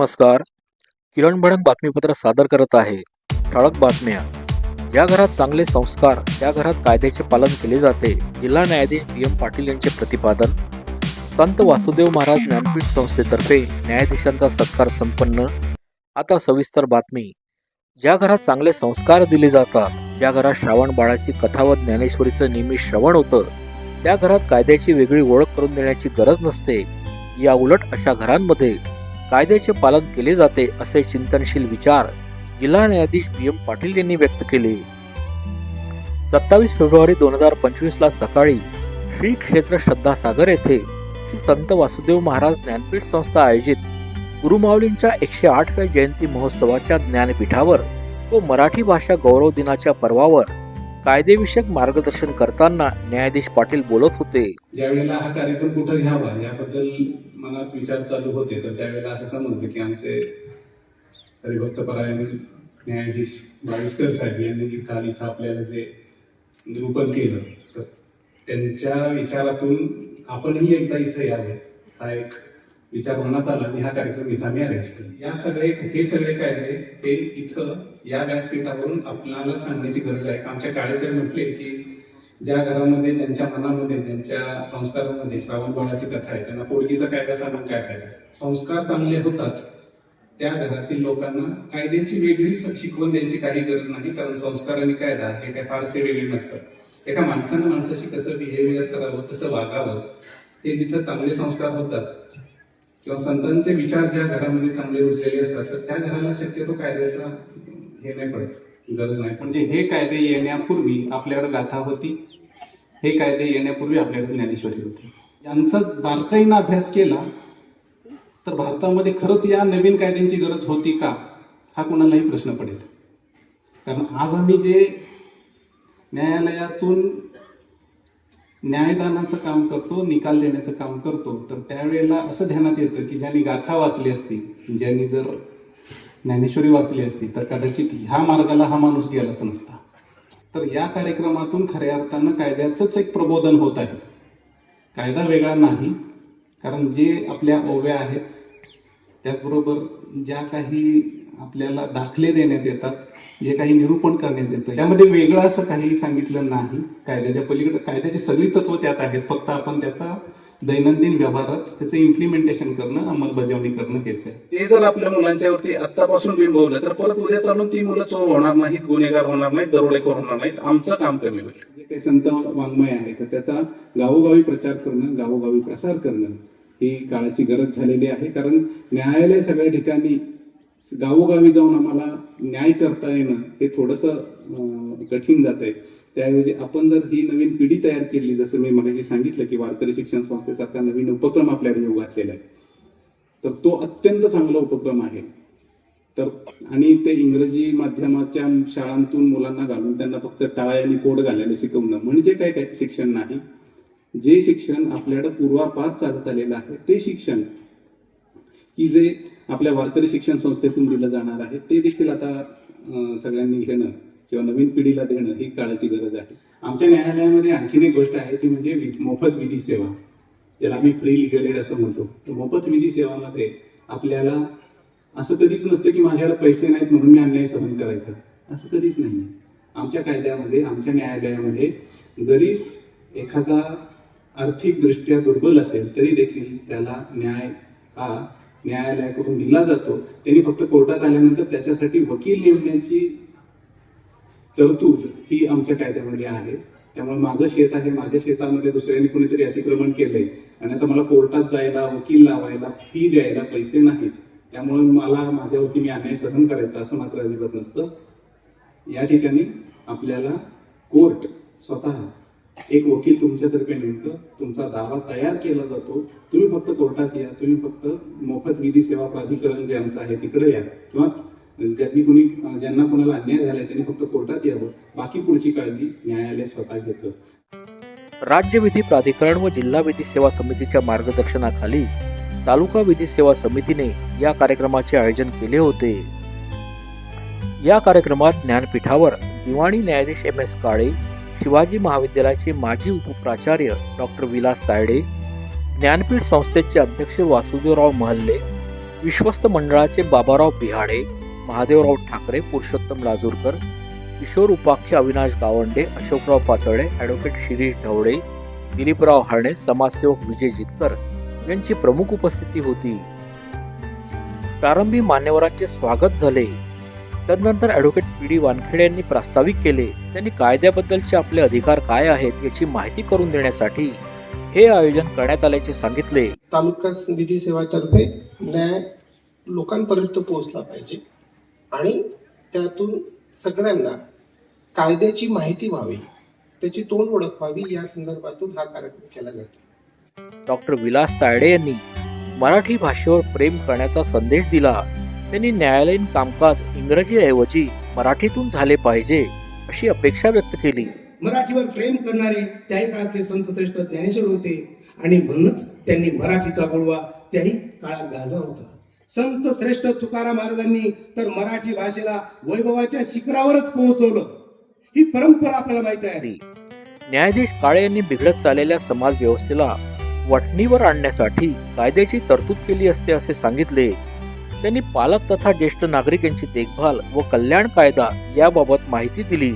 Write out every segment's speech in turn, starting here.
नमस्कार. किरण भडक बातमीपत्र सादर करत आहे. ठळक बातम्या. ज्या घरात चांगले संस्कार त्या घरात कायद्याचे पालन केले जाते जिल्हा न्यायाधीश बी एम पाटील यांचे प्रतिपादन. संत वासुदेव महाराज ज्ञानपीठ संस्थेतर्फे न्यायाधीशांचा सत्कार संपन्न. आता सविस्तर बातमी. ज्या घरात चांगले संस्कार दिले जातात ज्या घरात श्रावण बाळाची कथा व ज्ञानेश्वरीचं नेहमी श्रवण होतं त्या घरात कायद्याची वेगळी ओळख करून देण्याची गरज नसते. या उलट अशा घरांमध्ये कायद्याचे पालन केले जाते असे चिंतनशील विचार जिल्हा न्यायाधीश बी एम पाटील यांनी व्यक्त केले. सत्तावीस फेब्रुवारी दोन हजार पंचवीस ला सकाळी श्री क्षेत्र श्रद्धासागर येथे श्री संत वासुदेव महाराज ज्ञानपीठ संस्था आयोजित गुरुमाऊलींच्या एकशे आठव्या जयंती महोत्सवाच्या ज्ञानपीठावर व मराठी भाषा गौरव दिनाच्या पर्वावर कायदेविषयक मार्गदर्शन करताना न्यायाधीश पाटील बोलत होते. ज्या वेळेला हा कार्यक्रम कुठं घ्यावा याबद्दल मनात विचार चालू होते तर त्यावेळेला असं समजलं की आमचे हरिभक्तपरायण न्यायाधीश बाविस्कर साहेब यांनी काल इथं आपल्याला जे निरूपण केलं तर त्यांच्या विचारातून आपणही एकदा इथं यावे. हा एक विचार मनात आला आणि हा कार्यक्रम इथं आम्ही अरेंज केला. या सगळे हे सगळे कायदे हे इथं या व्यासपीठावरून आपल्याला सांगण्याची गरज आहे. आमच्या काळेसाहेब म्हटले की ज्या घरामध्ये त्यांच्या मनामध्ये त्यांच्या संस्कारामध्ये श्रावण बाळाची कथा आहे त्यांना पोळगीचा कायदा सांगून काय फायदा? संस्कार चांगले होतात. त्या घरातील लोकांना कायद्याची वेगळी शिकवण द्यायची काही गरज नाही कारण संस्कार आणि कायदा हे काय फारसे वेगळे नसतात. एका माणसानं माणसाशी कसं बिहेवियर करावं कसं वागावं हे जिथं चांगले संस्कार होतात किंवा संतांचे विचार ज्या घरामध्ये चांगले रुजलेले असतात तर त्या घराला शक्यतो कायद्याचा हे नाही पडत गरज नाही. म्हणजे हे कायदे येण्यापूर्वी आपल्यावर गाथा होती हे कायदे येण्यापूर्वी आपल्याकडे ज्ञानेश्वरी होती. यांचा बारकाईनं अभ्यास केला तर भारतामध्ये खरंच या नवीन कायद्यांची गरज होती का? हा कुणालाही प्रश्न पडेल. कारण आज आम्ही जे न्यायालयातून न्यायदानाचं काम करतो निकाल देण्याचं काम करतो तर त्यावेळेला असं ध्यानात येतं की ज्यांनी गाथा वाचली असती ज्यांनी जर ज्ञानेश्वरी वाचली असती तर कदाचित ह्या मार्गाला हा माणूस गेलाच नसता. तर या कार्यक्रमातून खऱ्या अर्थानं कायद्याचंच एक प्रबोधन होत आहे. कायदा वेगळा नाही कारण जे आपल्या ओव्या आहेत त्याचबरोबर ज्या काही आपल्याला दाखले देण्यात येतात जे काही निरूपण करण्यात येतं यामध्ये वेगळं असं काही सांगितलं नाही. कायद्याच्या पलीकडे कायद्याची सगळी तत्व त्यात आहेत फक्त आपण त्याचा दैनंदिन व्यवहारात त्याचं इम्प्लिमेंटेशन करणं अंमलबजावणी करणं हेच आहे. ते जर आपल्या मुलांच्यावरती आत्तापासून बिंबवलं तर परत उद्या चालून ती मुलं चोर होणार नाहीत गुन्हेगार होणार नाहीत दरोडेखोर होणार नाहीत आमचं काम कमी होईल. जे काही संत वाङ्मय आहे तर त्याचा गावोगावी प्रचार करणं गावोगावी प्रसार करणं ही काळाची गरज झालेली आहे. कारण न्यायालय सगळ्या ठिकाणी गावोगावी जाऊन आम्हाला न्याय करता येणं हे थोडंसं कठीण जात आहे त्याऐवजी आपण जर ही नवीन पिढी तयार केली जसं मी मगाशी सांगितलं की वारकरी शिक्षण संस्थेसारखा नवीन उपक्रम आपल्याकडे येऊ घातलेला आहे तर तो अत्यंत चांगला उपक्रम आहे. तर आणि ते इंग्रजी माध्यमाच्या शाळांतून मुलांना घालून त्यांना फक्त टाळ्या आणि कोड घालायला शिकवणं म्हणजे काय काय शिक्षण नाही. जे शिक्षण आपल्याकडे पूर्वापार चालत आलेलं आहे ते शिक्षण की जे आपल्या वारकरी शिक्षण संस्थेतून दिलं जाणार आहे ते देखील आता सगळ्यांनी घेणं. किंवा नवीन पिढीला देणं ही काळाची गरज आहे. आमच्या न्यायालयामध्ये आणखीन एक गोष्ट आहे ती म्हणजे वि- मोफत विधी सेवा. ज्याला आम्ही फ्री लिगल एड असं म्हणतो. तर मोफत विधी सेवामध्ये आपल्याला असं कधीच नसतं की माझ्याकडे पैसे नाहीत म्हणून मी अन्याय सहन करायचा. असं कधीच नाही आमच्या कायद्यामध्ये आमच्या न्यायालयामध्ये जरी एखादा आर्थिक दृष्ट्या दुर्बल असेल तरी देखील त्याला न्याय हा न्यायालयाकडून दिला जातो. त्यांनी फक्त कोर्टात आल्यानंतर त्याच्यासाठी वकील नेमण्याची तरतूद ही आमच्या कायद्यामध्ये आहे. त्यामुळे माझं शेत आहे. माझ्या शेतामध्ये दुसऱ्याने कुणीतरी अतिक्रमण केलंय आणि आता मला कोर्टात जायला वकील लावायला फी द्यायला पैसे नाहीत. त्यामुळे मला माझ्या मी अन्याय सहन करायचा असं मात्र अजिबात नसतं. या ठिकाणी आपल्याला कोर्ट स्वतः एक वकील तुमच्यातर्फे नेमतं. तुमचा दावा तयार केला जातो. तुम्ही फक्त कोर्टात या. तुम्ही फक्त मोफत विधी सेवा प्राधिकरण जे आमचं आहे तिकडे या. किंवा ज्यांनी कुणी ज्यांना कोणाला अन्याय झालाय त्यांनी फक्त कोर्टात यावं. बाकी पुढची काळजी न्यायालय स्वतः घेतं. राज्य विधी प्राधिकरण व जिल्हा विधी सेवा समितीच्या मार्गदर्शनाखाली तालुका विधी सेवा समितीने या कार्यक्रमाचे आयोजन केले होते. या कार्यक्रमात ज्ञानपीठावर दिवाणी न्यायाधीश एम एस काळे शिवाजी महाविद्यालयाचे माजी उपप्राचार्य डॉक्टर विलास तायडे ज्ञानपीठ संस्थेचे अध्यक्ष वासुदेवराव महल्ले विश्वस्त मंडळाचे बाबाराव बिहाडे महादेवराव ठाकरे पुरुषोत्तम लाजूरकर किशोर उपाख्य अविनाश गावंडे अशोकराव पाचळे ॲडव्होकेट शिरीष ढवळे दिलीपराव हार्णे समाजसेवक विजय जितकर यांची प्रमुख उपस्थिती होती. प्रारंभी मान्यवरांचे स्वागत झाले. तदनंतर ॲडव्होकेट पी डी वानखेडे यांनी प्रास्ताविक केले त्यांनी कायद्याबद्दलचे आपले अधिकार काय आहेत याची माहिती करून देण्यासाठी हे आयोजन करण्यात आल्याचे सांगितले. तालुका विधी सेवातर्फे न्याय लोकांपर्यंत पोहोचला पाहिजे. आणि त्यातून सगळ्यांना कायद्याची माहिती व्हावी त्याची तोंड ओळख व्हावी या संदर्भातून हा कार्यक्रम केला जातो. डॉक्टर विलास तायडे यांनी मराठी भाषेवर प्रेम करण्याचा संदेश दिला. त्यांनी न्यायालयीन कामकाज इंग्रजीऐवजी मराठीतून झाले पाहिजे अशी अपेक्षा व्यक्त केली. मराठीवर प्रेम करणारे त्याही काळातले संत श्रेष्ठ ज्ञानेश्वर होते आणि म्हणूनच त्यांनी मराठीचा गोडवा त्याही काळात गाजला होता. संत श्रेष्ठ तुकाराम महाराजांनी तर मराठी भाषेला वैभवाच्या शिखरावरच पोहोचवलं. ही परंपरा आपल्याला माहिती आहे. न्यायाधीश काळे यांनी बिघडत चाललेल्या समाज व्यवस्थेला वटणीवर आणण्यासाठी कायद्याची तरतूद केली असते असे सांगितले. त्यांनी पालक तथा ज्येष्ठ नागरिक यांची देखभाल व कल्याण कायदा याबाबत माहिती दिली.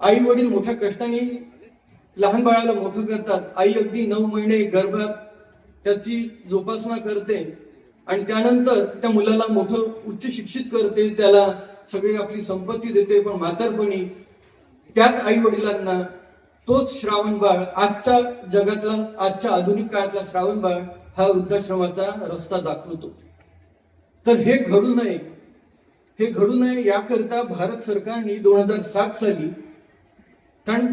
आई वडील मोठ्या कष्टाने लहान बाळाला मोठं करतात. आई अगदी नऊ महिने गर्भात त्याची जोपासना करते. आणि त्यानंतर त्या मुलाला मोठं उच्च शिक्षित करते त्याला सगळी आपली संपत्ती देते पण म्हातारपणी त्याच आई वडिलांना तोच श्रावण बाळ आजच्या जगातला आजच्या आधुनिक काळातला श्रावण बाळ हा वृद्धाश्रमाचा रस्ता दाखवतो. तर हे घडू नये. हे घडू नये याकरता भारत सरकारने दोन हजार सात साली कारण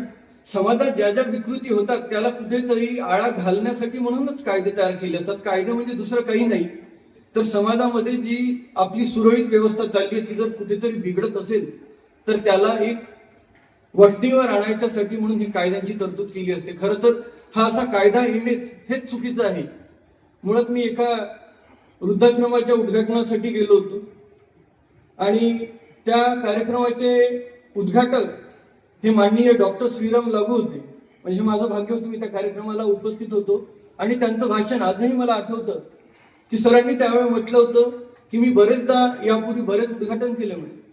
समाजात ज्या ज्या विकृती होतात त्याला कुठेतरी आळा घालण्यासाठी म्हणूनच कायदे तयार केले असतात. कायदे म्हणजे दुसरं काही नाही. तर समाजामध्ये जी आपली सुरळीत व्यवस्था चालली आहे ती जर कुठेतरी बिघडत असेल तर त्याला एक वटणीवर आणायच्यासाठी म्हणून ही कायद्यांची तरतूद केली असते. खरं तर हा असा कायदा येणेच हेच चुकीचं आहे. मुळात मी एका वृद्धाश्रमाच्या उद्घाटनासाठी गेलो होतो. आणि त्या कार्यक्रमाचे उद्घाटक हे माननीय डॉक्टर श्रीराम लागू होते. म्हणजे माझं भाग्य होतं मी त्या कार्यक्रमाला उपस्थित होतो. आणि त्यांचं भाषण आजही मला आठवतं. की सरांनी त्यावेळी म्हटलं होतं की मी बरेचदा यापूर्वी बरेच उद्घाटन केलं म्हणे.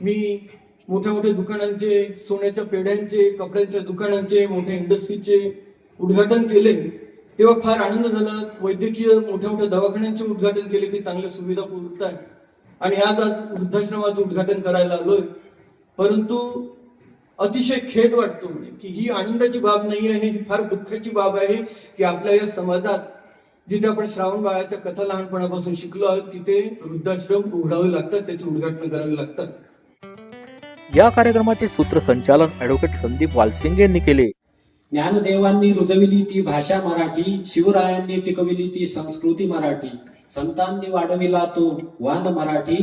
मी मोठ्या मोठ्या दुकानांचे सोन्याच्या पेढ्यांचे कपड्यांच्या दुकानांचे मोठ्या इंडस्ट्रीचे उद्घाटन केले. तेव्हा फार आनंद झाला. वैद्यकीय मोठ्या मोठ्या दवाखान्यांचे उद्घाटन केले की चांगल्या सुविधा पुरत आहे आणि आज आज वृद्धाश्रमाचं उद्घाटन करायला आलोय. परंतु अतिशय खेद वाटतो म्हणजे की ही आनंदाची बाब नाही आहे ही फार दुःखाची बाब आहे की आपल्या या समाजात जिथे आपण श्रावण बाळाच्या कथा लहानपणापासून शिकलो आहोत तिथे वृद्धाश्रम उघडावे लागतात त्याचे उद्घाटन करावे लागतात या कार्यक्रमाचे सूत्रसंचालन ॲडव्होकेट संदीप वालसिंग यांनी केले. ज्ञानदेवांनी रुजविली ती भाषा मराठी शिवरायांनी टिकविली ती संस्कृती मराठी. संतांनी वाढविला तो वान मराठी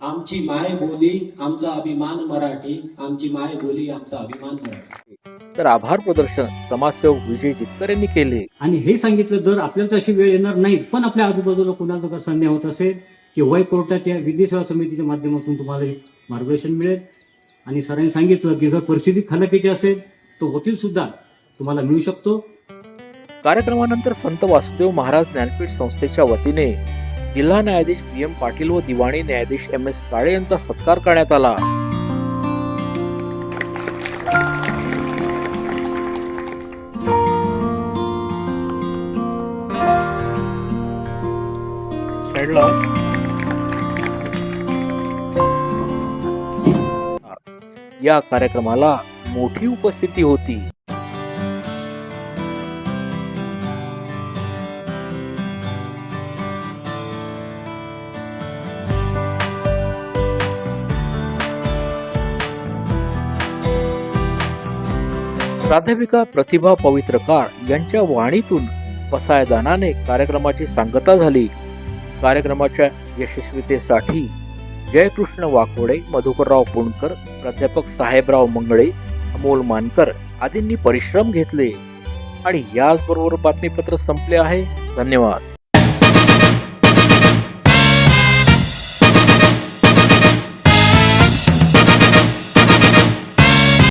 आमची माय बोली आमचा अभिमान मराठी आमची माय बोली आमचा अभिमान मराठी. तर आभार प्रदर्शन समाजसेवक विजय जितकर यांनी केले. आणि हे सांगितलं जर आपल्याला तशी वेळ येणार नाही पण आपल्या आजूबाजूला कुणाला जर संधी होत असेल की वय कोर्टात या विधी सेवा समितीच्या माध्यमातून तुम्हाला एक मार्गदर्शन मिळेल. आणि सरांनी सांगितलं की जर परिस्थिती खलाकीची असेल तर वकील सुद्धा तुम्हाला मिळू शकतो. कार्यक्रमानंतर संत वासुदेव महाराज ज्ञानपीठ संस्थेच्या वतीने जिल्हा न्यायाधीश बी एम पाटील व दिवाणी न्यायाधीश एम एस काळे यांचा सत्कार करण्यात आला. या कार्यक्रमाला मोठी उपस्थिती होती. प्राध्यापिका प्रतिभा पवित्रकार यांच्या वाणीतून पसायदानाने कार्यक्रमाची सांगता झाली. कार्यक्रमाच्या यशस्वीतेसाठी जयकृष्ण वाकोडे मधुकरराव पुणकर प्राध्यापक साहेबराव मंगळे अमोल मानकर आदींनी परिश्रम घेतले. आणि याचबरोबर बातमीपत्र संपले आहे. धन्यवाद.